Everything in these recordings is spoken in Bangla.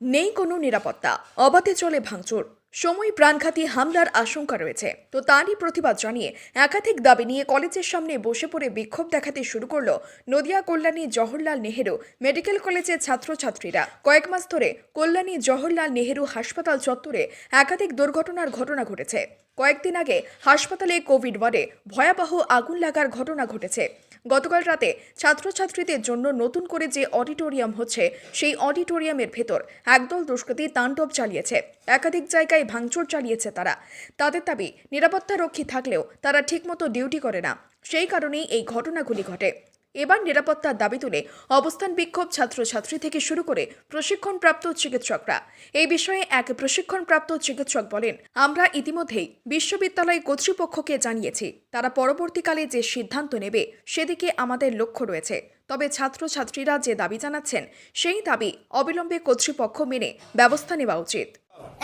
নেই কোনো নিরাপত্তা, অবাধে চলে ভাঙচুর। সময় প্রাণঘাতী হামলার আশঙ্কা রয়েছে। তো তারই প্রতিবাদ জানিয়ে একাধিক দাবি নিয়ে কলেজের সামনে বসে পড়ে বিক্ষোভ দেখাতে শুরু করল নদিয়া কল্যাণী জওহরলাল নেহেরু মেডিকেল কলেজের ছাত্রছাত্রীরা। কয়েক মাস ধরে কল্যাণী জওহরলাল নেহেরু হাসপাতাল চত্বরে একাধিক দুর্ঘটনার ঘটনা ঘটেছে। কয়েকদিন আগে হাসপাতালে কোভিড ওয়ার্ডে ভয়াবহ আগুন লাগার ঘটনা ঘটেছে। গতকাল রাতে ছাত্রছাত্রীদের জন্য নতুন করে যে অডিটোরিয়াম হচ্ছে, সেই অডিটোরিয়ামের ভেতর একদল দুষ্কৃতী তাণ্ডব চালিয়েছে। একাধিক জায়গায় ভাঙচুর চালিয়েছে তারা। তাদের দাবি, নিরাপত্তা রক্ষী থাকলেও তারা ঠিকমতো ডিউটি করে না। সেই কারণেই এই ঘটনাগুলি ঘটে। এবার নিরাপত্তার দাবি তুলে অবস্থান বিক্ষোভ ছাত্রছাত্রী থেকে শুরু করে প্রশিক্ষণপ্রাপ্ত চিকিৎসকরা। এই বিষয়ে এক প্রশিক্ষণপ্রাপ্ত চিকিৎসক বলেন, আমরা ইতিমধ্যেই বিশ্ববিদ্যালয় কর্তৃপক্ষকে জানিয়েছি, তারা পরবর্তীকালে যে সিদ্ধান্ত নেবে সেদিকে আমাদের লক্ষ্য রয়েছে। তবে ছাত্রছাত্রীরা যে দাবি জানাচ্ছেন, সেই দাবি অবিলম্বে কর্তৃপক্ষ মেনে ব্যবস্থা নেওয়া উচিত।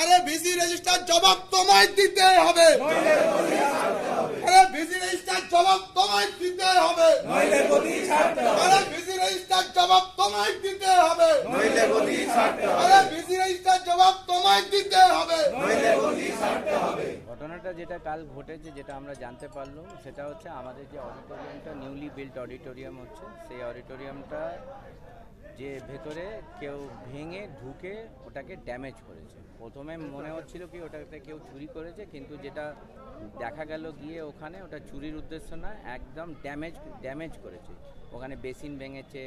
আরে ভিসি রেজিস্টার জবাব তোমায় দিতে হবে। আরে ভিসি রেজিস্টার জবাব তোমায় দিতে হবে। আরে ভিসি রেজিস্টার জবাব তোমায় দিতে হবে। আরে বিজি রেজিস্টার জবাব তোমায় দিতে হবে। ঘটনাটা যেটা কাল ঘটেছে, যেটা আমরা জানতে পারলাম, সেটা হচ্ছে আমাদের যে অডিটোরিয়ামটা নিউলি বিল্ট অডিটোরিয়াম হচ্ছে, সেই অডিটোরিয়ামটা যে ভেতরে কেউ ভেঙে ঢুকে ওটাকে ড্যামেজ করেছে। প্রথমে মনে হচ্ছিল কি ওটাতে কেউ চুরি করেছে, কিন্তু যেটা দেখা গেল গিয়ে ওখানে ওটা চুরির উদ্দেশ্য না, একদম ড্যামেজ ড্যামেজ করেছে। ওখানে বেসিন ভেঙেছে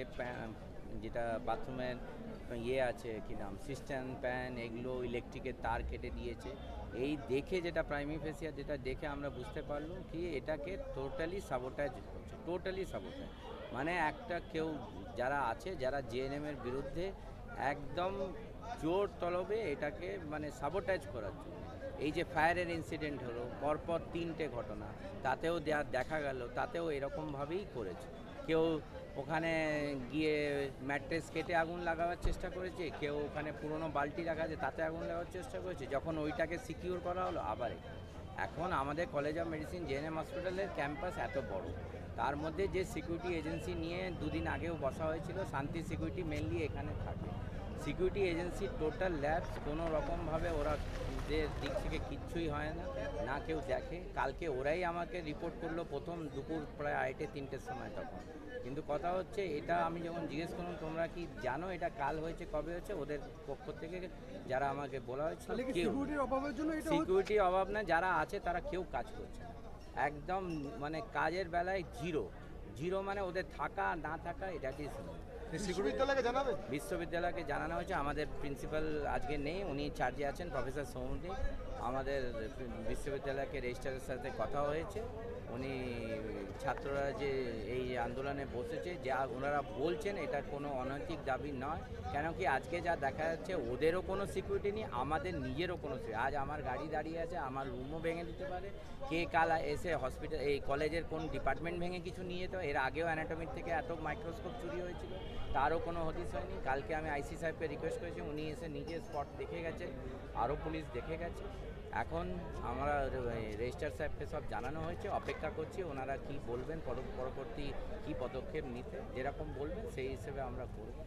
যেটা বাথরুমের ইয়ে আছে কি নাম, সিস্টেম প্যান, এগুলো ইলেকট্রিকের তার কেটে দিয়েছে। এই দেখে যেটা প্রাইমি ফেসিয়া যেটা দেখে আমরা বুঝতে পারলাম কি এটাকে টোটালি সাবোটাইজ করছে, টোটালি সাবোটাইজ। মানে একটা কেউ যারা আছে, যারা জেএনএম এর বিরুদ্ধে একদম জোর তলবে এটাকে মানে সাবোটাইজ করার জন্য। এই যে ফায়ারের ইনসিডেন্ট হলো, পরপর তিনটে ঘটনা, তাতেও দেখা গেল, তাতেও এরকমভাবেই করেছে। কেউ ওখানে গিয়ে ম্যাট্রেস কেটে আগুন লাগাবার চেষ্টা করেছে, কেউ ওখানে পুরনো বালতি রাখা আছে, তাতে আগুন লাগাবার চেষ্টা করেছে, যখন ওইটাকে সিকিউর করা হলো আবার এখন আমাদের কলেজ অফ মেডিসিন জেএনএম হসপিটালের ক্যাম্পাস এত বড়। তার মধ্যে যে সিকিউরিটি এজেন্সি নিয়ে দুদিন আগেও বসা হয়েছিল, শান্তি সিকিউরিটি মেনলি এখানে থাকে। সিকিউরিটি এজেন্সি টোটাল ল্যাবস কোনো রকমভাবে ওরা যে দিক থেকে কিচ্ছুই হয় না না কেউ দেখে। কালকে ওরাই আমাকে রিপোর্ট করল প্রথম দুপুর প্রায় আড়াইটে তিনটের সময় তখন। কিন্তু কথা হচ্ছে এটা আমি যখন জিজ্ঞেস করলাম তোমরা কি জানো এটা কাল হয়েছে কবে হয়েছে? ওদের পক্ষ থেকে যারা আমাকে বলা হয়েছিল সিকিউরিটির অভাব না যারা আছে তারা কেউ কাজ করছে একদম মানে কাজের বেলায় জিরো জিরো মানে ওদের থাকা না থাকা এটা কি বিশ্ববিদ্যালয়কে জানানো হয়েছে। আমাদের প্রিন্সিপাল আজকে নেই, উনি চার্জে আছেন, প্রফেসর সৌমদীপ। আমাদের বিশ্ববিদ্যালয়কে রেজিস্ট্রারের সাথে কথা হয়েছে। উনি ছাত্ররা যে এই আন্দোলনে বসেছে, যা ওনারা বলছেন, এটা কোনো অনৈতিক দাবি নয়। কেন কি আজকে যা দেখা যাচ্ছে, ওদেরও কোনো সিকিউরিটি নেই, আমাদের নিজেরও কোনো আজ আমার গাড়ি দাঁড়িয়ে আছে, আমার রুমও ভেঙে দিতে পারে। কে কাল এসে হসপিটাল, এই কলেজের কোন ডিপার্টমেন্ট ভেঙে কিছু নিয়ে যেত এর আগেও অ্যানাটমিক থেকে এত মাইক্রোস্কোপ চুরি হয়েছিল। তারও কোনো হদিস হয়নি। কালকে আমি আইসি সাহেবকে রিকোয়েস্ট করেছি, উনি এসে নিজে স্পট দেখে গেছে, আরও পুলিশ দেখে গেছে। এখন আমরা রেজিস্টার সাহেবকে সব জানানো হয়েছে, অপেক্ষা করছি ওনারা কি বলবেন পরবর্তী কি পদক্ষেপ নিতে, যেরকম বলবেন সেই হিসেবে আমরা করব।